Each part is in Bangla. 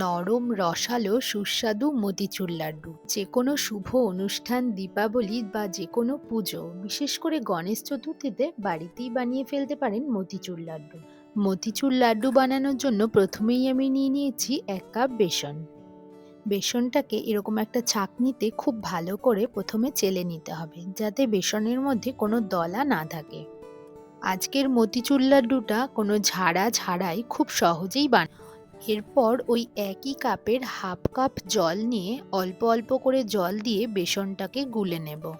নরম, রসালো, সুস্বাদু মতিচুর লাড্ডু। যে কোনো শুভ অনুষ্ঠান, দীপাবলি বা যে কোনো পুজো, বিশেষ করে গণেশ চতুর্থীতে বাড়িতেই বানিয়ে ফেলতে পারেন মতিচুর লাড্ডু। মতিচুর লাড্ডু বানানোর জন্য প্রথমেই আমি নিয়ে নিয়েছি এক কাপ বেসন। বেসনটাকে এরকম একটা ছাঁকনিতে খুব ভালো করে প্রথমে চেলে নিতে হবে, যাতে বেসনের মধ্যে কোনো দলা না থাকে। আজকের মতিচুর লাড্ডুটা কোনো ঝাড়া ছাড়াই খুব সহজেই বান এরপর ওই একই কাপের হাফ কাপ জল নিয়ে অল্প অল্প করে জল দিয়ে বেসনটাকে গুলে নেব।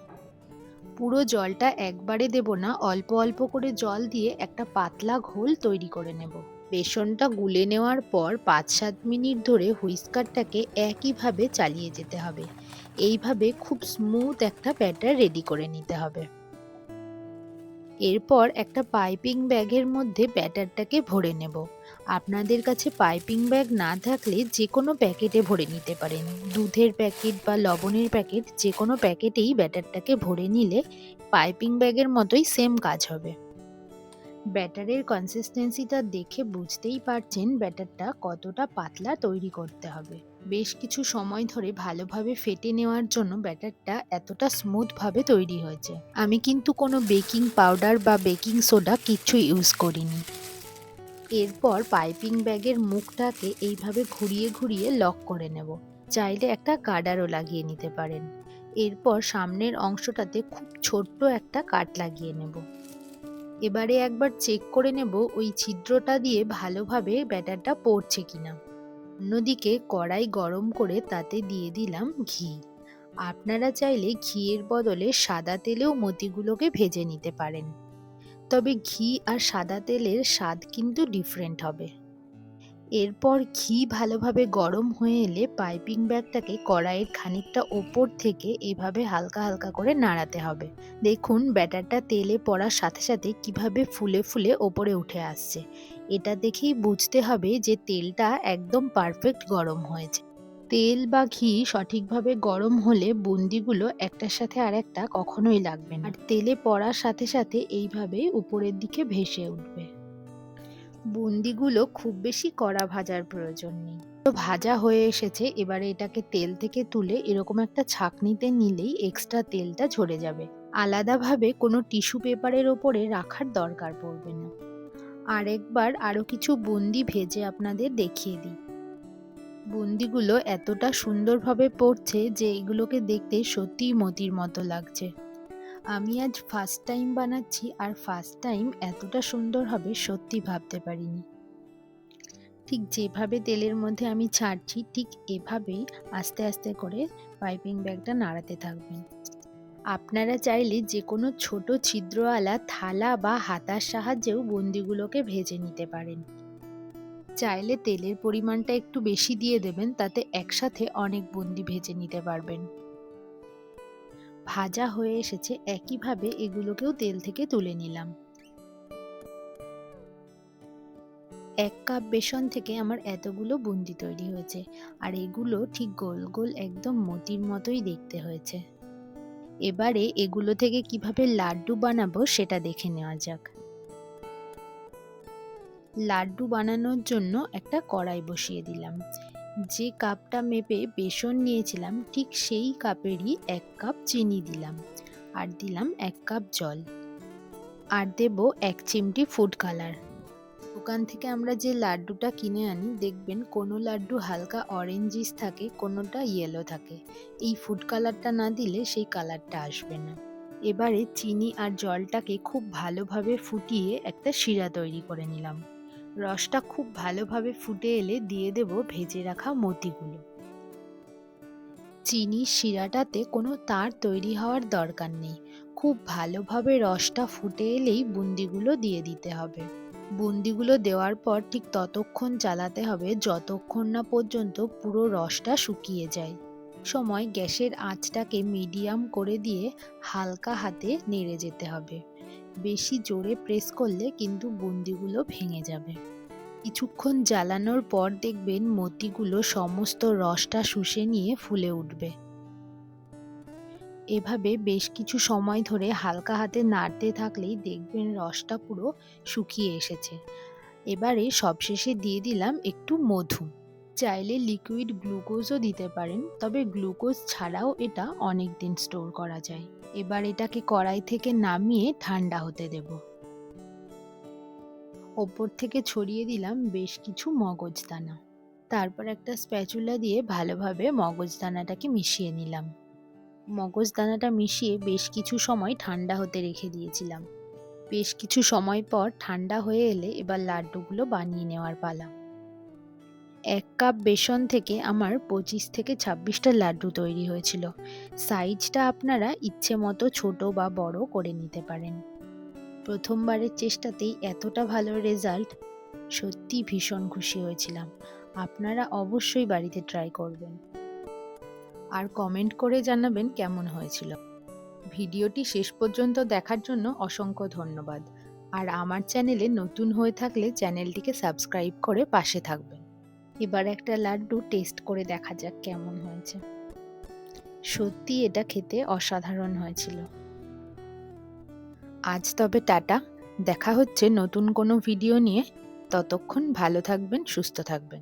পুরো জলটা একবারে দেব না, অল্প অল্প করে জল দিয়ে একটা পাতলা ঘোল তৈরি করে নেব। বেসনটা গুলে নেওয়ার পর পাঁচ সাত মিনিট ধরে হুইস্কারটাকে একইভাবে চালিয়ে যেতে হবে। এইভাবে খুব স্মুথ একটা ব্যাটার রেডি করে নিতে হবে। এরপর একটা পাইপিং ব্যাগের মধ্যে ব্যাটারটাকে ভরে নেব। আপনাদের কাছে পাইপিং ব্যাগ না থাকলে যে কোনো প্যাকেটে ভরে নিতে পারেন। দুধের প্যাকেট বা লবণের প্যাকেট যে কোনো প্যাকেটেই ব্যাটারটাকে ভরে নিলে পাইপিং ব্যাগের মতোই সেম কাজ হবে। ব্যাটারের কনসিস্টেন্সিটা দেখে বুঝতেই পারছেন ব্যাটারটা কতটা পাতলা তৈরি করতে হবে। বেশ কিছু সময় ধরে ভালোভাবে ফেটে নেওয়ার জন্য ব্যাটারটা এতটা স্মুথভাবে তৈরি হয়েছে। আমি কিন্তু কোনো বেকিং পাউডার বা বেকিং সোডা কিচ্ছু ইউজ করিনি। এরপর পাইপিং ব্যাগের মুখটাকে এইভাবে ঘুরিয়ে ঘুরিয়ে লক করে নেব। চাইলে একটা গার্ডারও লাগিয়ে নিতে পারেন। এরপর সামনের অংশটাতে খুব ছোট্ট একটা কাট লাগিয়ে নেব। এবারে একবার চেক করে নেব ওই ছিদ্রটা দিয়ে ভালোভাবে ব্যাটারটা পড়ছে কিনা। অন্যদিকে কড়াই গরম করে তাতে দিয়ে দিলাম ঘি। আপনারা চাইলে ঘিয়ের বদলে সাদা তেলেও মতিগুলোকে ভেজে নিতে পারেন। তবে ঘি আর সাদা তেলের স্বাদ কিন্তু ডিফারেন্ট হবে। এরপর ঘি ভালোভাবে গরম হয়ে এলে পাইপিং ব্যাগটাকে কড়াইয়ের খানিকটা ওপর থেকে এভাবে হালকা হালকা করে নাড়াতে হবে। দেখুন, ব্যাটারটা তেলে পড়ার সাথে সাথে কীভাবে ফুলে ফুলে ওপরে উঠে আসছে। এটা দেখেই বুঝতে হবে যে তেলটা একদম পারফেক্ট গরম হয়েছে। তেল বা ঘি সঠিকভাবে গরম হলে বুন্দিগুলো একটার সাথে আর একটা কখনোই লাগবে না। আর তেলে পড়ার সাথে সাথে এইভাবেই উপরের দিকে ভেসে উঠবে। বুন্দিগুলো খুব বেশি কড়া ভাজার প্রয়োজন নেই। তো ভাজা হয়ে এসেছে, এবারে এটাকে তেল থেকে তুলে এরকম একটা ছাকনিতে নিলেই এক্সট্রা তেলটা ঝরে যাবে। আলাদাভাবে কোনো টিস্যু পেপারের ওপরে রাখার দরকার পড়বে না। আরেকবার আরও কিছু বুন্দি ভেজে আপনাদের দেখিয়ে দিই। বুন্দিগুলো এতটা সুন্দরভাবে পড়ছে যে এগুলোকে দেখতে সত্যিই মতির মতো লাগছে। আমি আজ ফার্স্ট টাইম বানাচ্ছি আর ফার্স্ট টাইম এতটা সুন্দর হবে সত্যি ভাবতে পারিনি। ঠিক যেভাবে তেলের মধ্যে আমি ছাড়ছি, ঠিক এভাবেই আস্তে আস্তে করে পাইপিং ব্যাগটা নাড়াতে থাকবেন। আপনারা চাইলে যে কোনো ছোট ছিদ্রওয়ালা, থালা বা হাতার সাহায্যেও বন্দিগুলোকে ভেজে নিতে পারেন। চাইলে তেলের পরিমাণটা একটু বেশি দিয়ে দেবেন, তাতে একসাথে অনেক বন্দি ভেজে নিতে পারবেন। ভাজা হয়ে এসেছে, একইভাবে এগুলোকেও তেল থেকে তুলে নিলাম। এক কাপ বেসন থেকে আমার এতগুলো বুন্দি তৈরি হয়েছে, আর এগুলো ঠিক গোল গোল একদম মতির মতোই দেখতে হয়েছে। এবারে এগুলো থেকে কীভাবে লাড্ডু বানাবো সেটা দেখে নেওয়া যাক। লাড্ডু বানানোর জন্য একটা কড়াই বসিয়ে দিলাম। যে কাপটা মেপে বেসন নিয়েছিলাম, ঠিক সেই কাপেরই এক কাপ চিনি দিলাম আর দিলাম এক কাপ জল। আর দেব এক চিমটি ফুড কালার দোকান থেকে আমরা যে লাড্ডুটা কিনে আনি, দেখবেন কোনো লাড্ডু হালকা অরেঞ্জিস থাকে, কোনোটা ইয়েলো থাকে। এই ফুড কালারটা না দিলে সেই কালারটা আসবে না। এবারে চিনি আর জলটাকে খুব ভালোভাবে ফুটিয়ে একটা শিরা তৈরি করে নিলাম। রসটা খুব ভালোভাবে ফুটে এলে দিয়ে দেব ভেজে রাখা মতিগুলো। চিনির শিরাটাতে কোনো তার তৈরি হওয়ার দরকার নেই। খুব ভালোভাবে রসটা ফুটে এলেই বুন্দিগুলো দিয়ে দিতে হবে। বুন্দিগুলো দেওয়ার পর ঠিক ততক্ষণ চালাতে হবে যতক্ষণ না পর্যন্ত পুরো রসটা শুকিয়ে যায়। সময় গ্যাসের আঁচটাকে মিডিয়াম করে দিয়ে হালকা হাতে নেড়ে যেতে হবে। বেশি জোরে প্রেস করলে কিন্তু বুন্দিগুলো ভেঙে যাবে। কিছুক্ষণ জ্বালানোর পর দেখবেন মতিগুলো সমস্ত রসটা শুষে নিয়ে ফুলে উঠবে। এভাবে বেশ কিছু সময় ধরে হালকা হাতে নাড়তে থাকলেই দেখবেন রসটা পুরো শুকিয়ে এসেছে। এবারে সবশেষে দিয়ে দিলাম একটু মধু। চাইলে লিকুইড গ্লুকোজও দিতে পারেন, তবে গ্লুকোজ ছাড়াও এটা অনেক দিন স্টোর করা যায়। এবার এটাকে কড়াই থেকে নামিয়ে ঠান্ডা হতে দেব। ওপর থেকে ছড়িয়ে দিলাম বেশ কিছু মগজদানা। তারপর একটা স্প্যাচুলা দিয়ে ভালোভাবে মগজদানাটাকে মিশিয়ে নিলাম। মগজদানাটা মিশিয়ে বেশ কিছু সময় ঠান্ডা হতে রেখে দিয়েছিলাম। বেশ কিছু সময় পর ঠান্ডা হয়ে এলে এবার লাড্ডুগুলো বানিয়ে নেওয়ার পালা। এক কাপ বেসন থেকে আমার পঁচিশ থেকে ছাব্বিশটা লাড্ডু তৈরি হয়েছিল। সাইজটা আপনারা ইচ্ছে মতো ছোট বা বড় করে নিতে পারেন। প্রথমবারের চেষ্টাতেই এতটা ভালো রেজাল্ট, সত্যি ভীষণ খুশি হয়েছিলাম। আপনারা অবশ্যই বাড়িতে ট্রাই করবেন। আর কমেন্ট করে জানাবেন কেমন হয়েছিল। ভিডিওটি শেষ পর্যন্ত দেখার জন্য অসংখ্য ধন্যবাদ। আর আমার চ্যানেলে নতুন হয়ে থাকলে চ্যানেলটিকে সাবস্ক্রাইব করে পাশে থাকবেন। এবার একটা লাড্ডু টেস্ট করে দেখা যাক কেমন হয়েছে। সত্যি এটা খেতে অসাধারণ হয়েছিল। আজ তবে টাটা। দেখা হচ্ছে নতুন কোনো ভিডিও নিয়ে। ততক্ষণ ভালো থাকবেন সুস্থ থাকবেন।